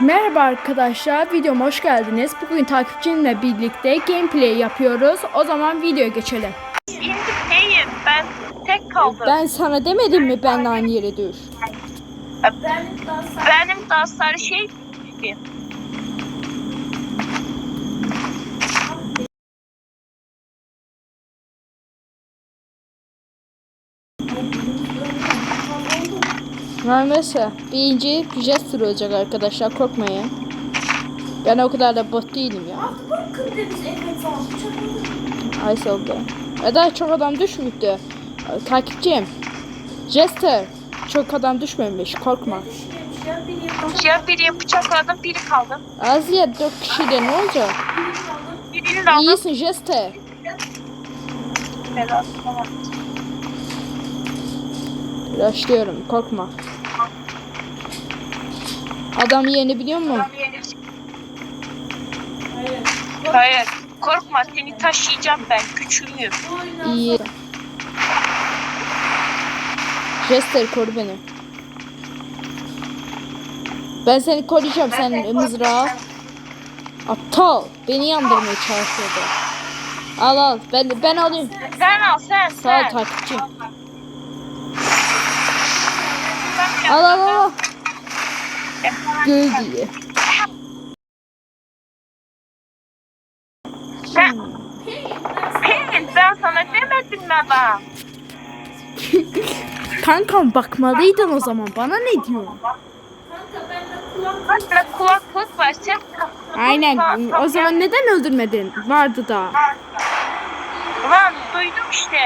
Merhaba arkadaşlar, videoma hoş geldiniz. Bugün takipçimle birlikte gameplay yapıyoruz. O zaman videoya geçelim. Şimdi değilim ben tek kaldım. Ben sana demedim mi ben aynı yere dur. Benim dansları şey düştü. Neyse, birinci Jester olacak arkadaşlar, korkmayın. Ben o kadar da bot değilim ya. Ay oldu. Eda çok adam düşmüştü. Takipçim. Jester. Çok adam düşmemiş, korkma. Ya biri bıçakladım biri kaldı. Az ya dört kişiyle ne olacak? Birini de aldım. İyisin Jester. Tamam. Başlıyorum, korkma. Adam yerini biliyor musun? Hayır korkma seni taşıyacağım ben küçüğüm. İyi. Jester koru beni. Ben seni koruyacağım sen mızrağı. Aptal. Beni yandırmaya çalışıyordu. Al al. Ben ben alayım. Sen al sen Sağ ol takipçim. Al al al. al. Göl diye. Sen. Pelin ben sana demedim mi adam? Kankam bakmalıydın o zaman. Bana ne diyorsun? Hatta kulaklık var ses Aynen. O zaman neden öldürmedin? Vardı da. Lan duydum işte.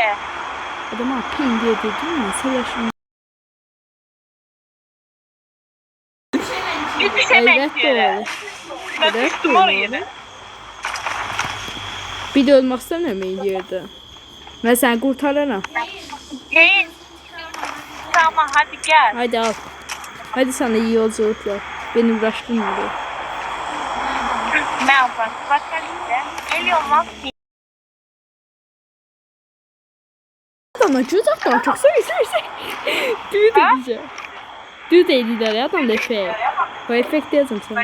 Adama pin diye dedim ya. Sen. yere. Ben Elbette düştüm oraya yere. Bir de ölmek istemiyorum yerde. Ve sen kurtarana. Pelin. Tamam hadi gel. Hadi al. Hadi sana iyi yolculuklar. Beni uğraştırma. Ben bak bakalım işte. Geliyorum lan. Adam acıyor zaten. Çok seviyor seviyor seviyor. Düğü de güzel. Düğü de ediler ya adam da efekt. O efekt yazım sana.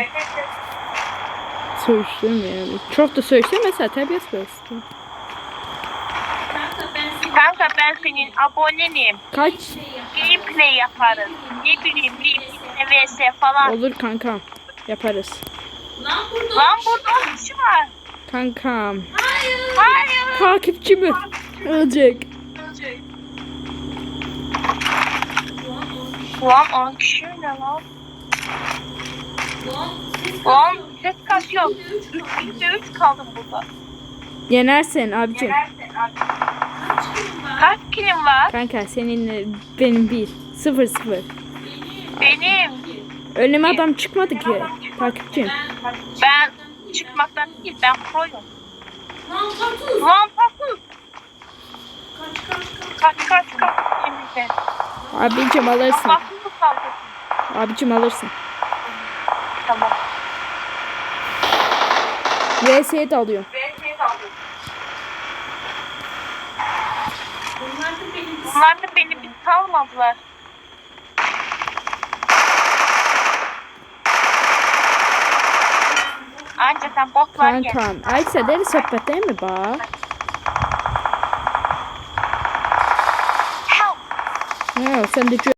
Söğüştüm yani. Çok da söğüştüm mesela terbiyesiz böyle. Kanka ben senin abonenim. Kaç? Gameplay yaparız. Ne bileyim bir vs falan. Olur kankam. Yaparız. Lan burada on kişi var. Kankam. Hayır. Takipçi mi? Ölecek. Lan 10 kişi ne lan? Lan ses kasıyor. 3 3 kaldım burada. Yenersin abicim. Kaç kilim var? Kanka seninle benim bir. Sıfır sıfır. Benim. Önüme adam çıkmadı ki. Takipçim. Ben çıkmaktan değil ben proyum. Lan patlı. Kaç kaç kaç. Şimdi sen. Abicim alırsın. Abicim alırsın. Tamam. VS'ye de alıyorum. Bunlar da beni bir salmadılar. Anca sen botlar gel. Kankam. Aysa deri sohbet değil mi bak? Help! Ne sen de cö-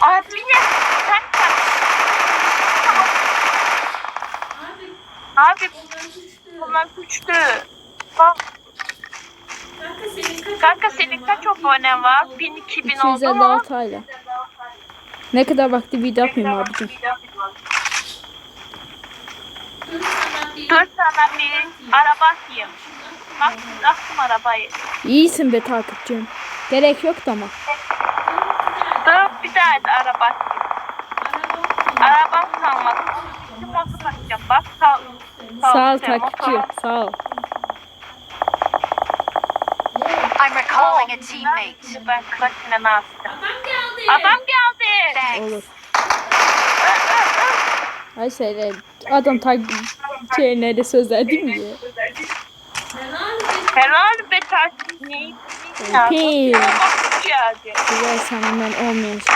Abi ne? Sen sen. Abi Bak. Kanka senin kaç abonen var? 1000 2000 oldu mu? 256 hala. Ne kadar vakti video yapayım abicim. Dur sana bir araba atayım. Bak attım arabayı. İyisin be takipçim. Gerek yoktu ama. Dur bir daha da araba atayım. Arabam kalmadı. Şimdi motor atacağım bak. Sağ, Sağ ol güzel, motor. Sağ ol. I'm recalling a teammate. Ben kaçına ne? Adam geldi. Thanks. Olur. Ay seyre. Adam takipçiye de söz verdi mi ya? Helal be takip. Neydi? Pil. Güzel senden olmayan şey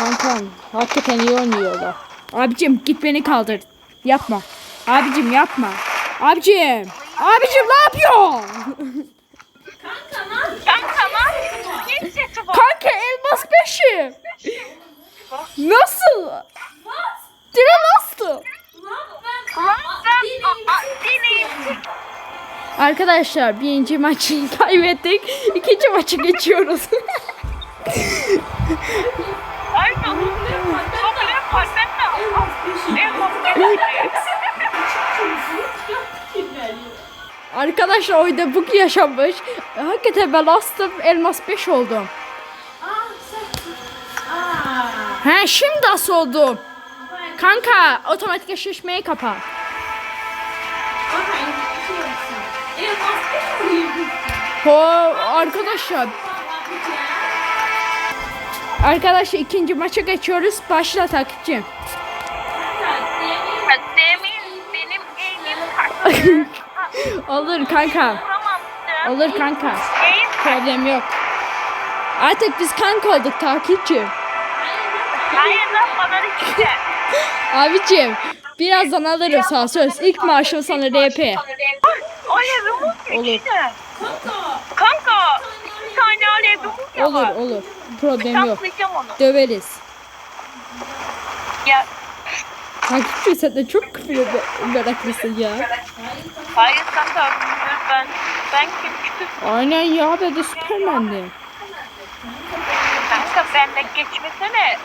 Kankam hakikaten iyi oynuyorlar. Abicim git beni kaldır. Yapma. Abicim yapma. Abicim. Abicim ne yapıyorsun? Kanka ne yapıyorsun? Niye sesi var? Kanka elmas peşi. Nasıl? Dire nasıl? Lan. Arkadaşlar birinci maçı kaybettik. İkinci maçı geçiyoruz. Arkadaşlar oyunda bug yaşanmış. Hakikaten ben astım elmas 5 oldum. He şimdi nasıl oldum? Kanka otomatik eşleşmeyi kapat. Ho arkadaşlar. Arkadaşlar ikinci maça geçiyoruz. Başla takipçi. Olur kanka. Olur kanka. Problem yok. Artık biz kanka olduk takipçi. Hayır lan bana. Abicim birazdan alırım sağ söz. İlk maaşım sana RP. Olur. Kanka. Bir tane alevim Olur olur. Problem yok. Döveriz. Ya Takipçi sen de çok küfür meraklısın ya. hayır kanka. Ben ben kim küçük Aynen ya ben de Süpermen'di. kanka benle geçmesene.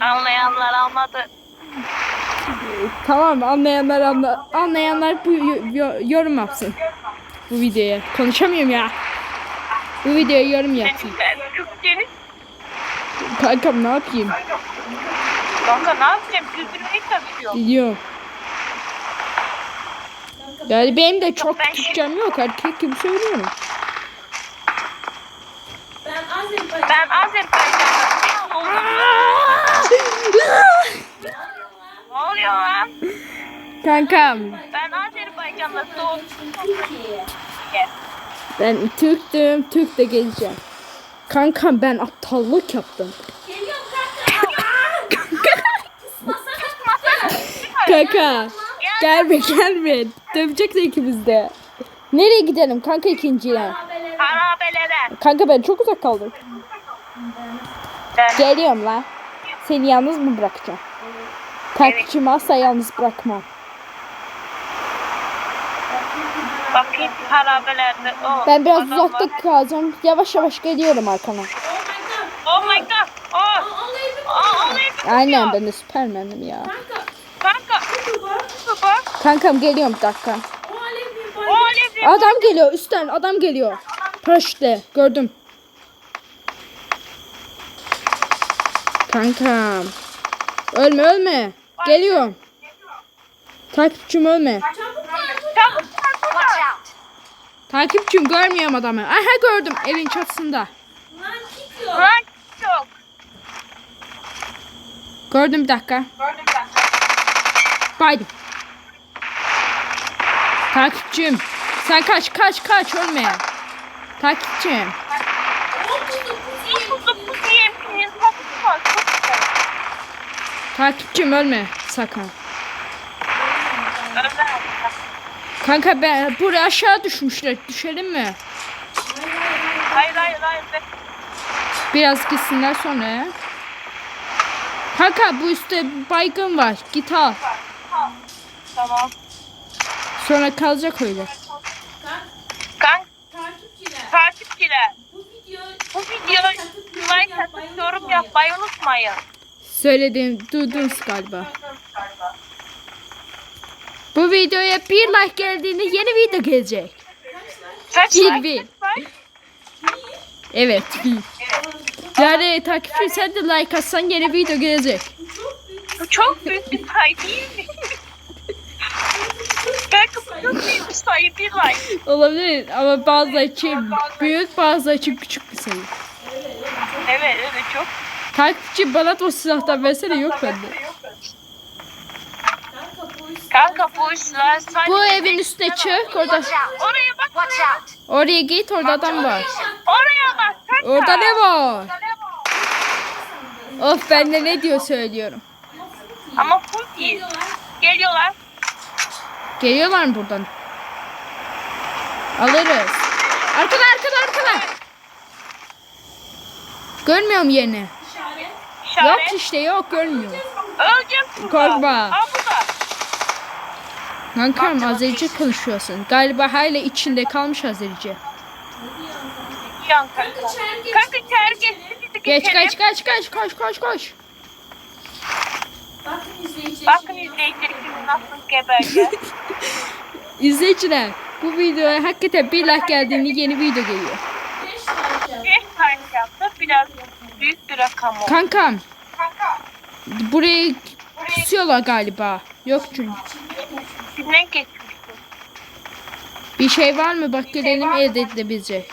Anlayanlar anladı. Tamam anlayanlar anla anlayanlar bu yo- yo- yorum yapsın. Bu videoya. Konuşamıyorum ya. Bu videoya yorum yapsın. Kankam ne yapayım? Kanka ne yapacağım? Güldürmeye çalışıyorum. Biliyorum. Yani benim de çok Türkçem yok. Erkek gibi söylüyorum. Ben Azerbaycan'da oldum. Ne oluyor lan? Kankam Ben Azerbaycan'da doğdum. ben Türktüm. Türk de geleceğim. Kankam ben aptallık yaptım. Kanka gelme gelme. Döveceksin ikimiz de. Nereye gidelim kanka ikinciyle? Harabelere. Kanka ben çok uzak kaldım. Geliyorum la. Seni yalnız mı bırakacağım? Takipçimi asla yalnız bırakmam. bakayım harabelerde. O Ben biraz adam uzakta var. kalacağım. Yavaş yavaş geliyorum arkana. Oh my god. Oh. Oh, Aynen ben de süpermenim ya. Kanka. Baba. Kankam geliyorum bir dakika. O alevli. Adam geliyor üstten adam geliyor. Paraşütle gördüm. Kankam. Ölme ölme. Geliyorum. Takipçim ölme. Out! Takipçim görmüyorum adamı. Aha gördüm evin çatısında. Lan çok. Gördüm bir dakika. Baydım. Takipçim. Sen kaç kaç kaç ölme. Takipçim. Takipçim ölme sakın. Kanka ben buraya aşağı düşmüşler. Düşelim mi? Hayır hayır hayır. Biraz gitsinler sonra ya. Kanka bu üstte baygın var. Git al. Tamam. Sonra kalacak öyle. Kanka. Takipçiler. Bu videoya like atıp yorum yapmayı unutmayın. Söylediğim duydunuz galiba. Bu videoya bir like geldiğinde yeni video gelecek. Kaç Bir, like? bir. Kaç like? Evet bir. Yani takipçi sen de like atsan yeni video gelecek. Bu çok büyük bir sayı değil mi? Büyük bir sayı bir. Olabilir ama bazıları için büyük bazıları için küçük bir sayı. Evet evet çok. Takipçi bana da o silahtan versene yok bende. Kanka bu işler. Bu evin üstüne çık orada. Oraya bak. Oraya git orada adam var. Oraya bak. Kanka. Orada ne var? Of ben de ne diyor söylüyorum. Ama full değil. Geliyorlar. Mı buradan? Alırız. Arkada arkada arkada. Görmüyorum yerini. İşaret. Yok işte yok görmüyorum. Öleceğim burada. Korkma. Aa burada. Kankam Azerice konuşuyorsun. Galiba hala içinde kalmış Azerice. Kanka. Geçti bizi Geç kaç kaç kaç koş koş koş. Bakın izleyiciler kimi nasıl geberdi. İzleyiciler bu videoya hakikaten bir like geldiğinde yeni video geliyor. 5 tane yaptı. Biraz büyük bir rakam oldu. Kankam burayı kusuyorlar galiba. Yok çünkü. Sizden geçmiştim. Bir şey var mı? Bak gelelim elde edebilecek.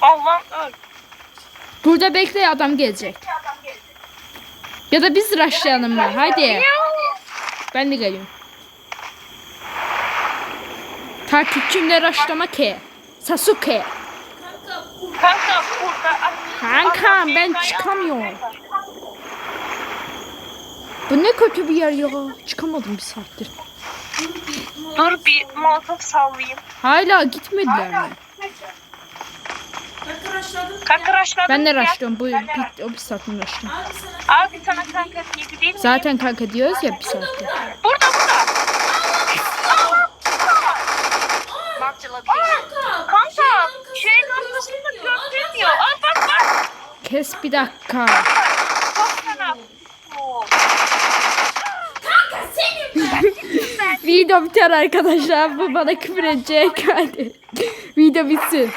Allah'ım öl. Burada bekle adam gelecek. Ya da biz rushlayalım mı? Haydi. Ben de geliyorum. Takipçimle rushlama ki. Sasuke. Kanka burada. Kanka ben çıkamıyorum. Bu ne kötü bir yer ya. Çıkamadım bir saattir. Dur bir molotof sallayayım. Hala gitmediler mi? Kanka rushladım. Ben de rushlıyorum. Bu bir, o bir saattir rushlıyorum. Abi sana kanka diye değil mi? Zaten kanka diyoruz ya bir saattir. Burada burada. Kanka şeyin arkasında göstermiyor. Aa bak bak. Kes bir dakika. Video biter arkadaşlar. Bu bana küfür edecek. Hadi. Video bitsin.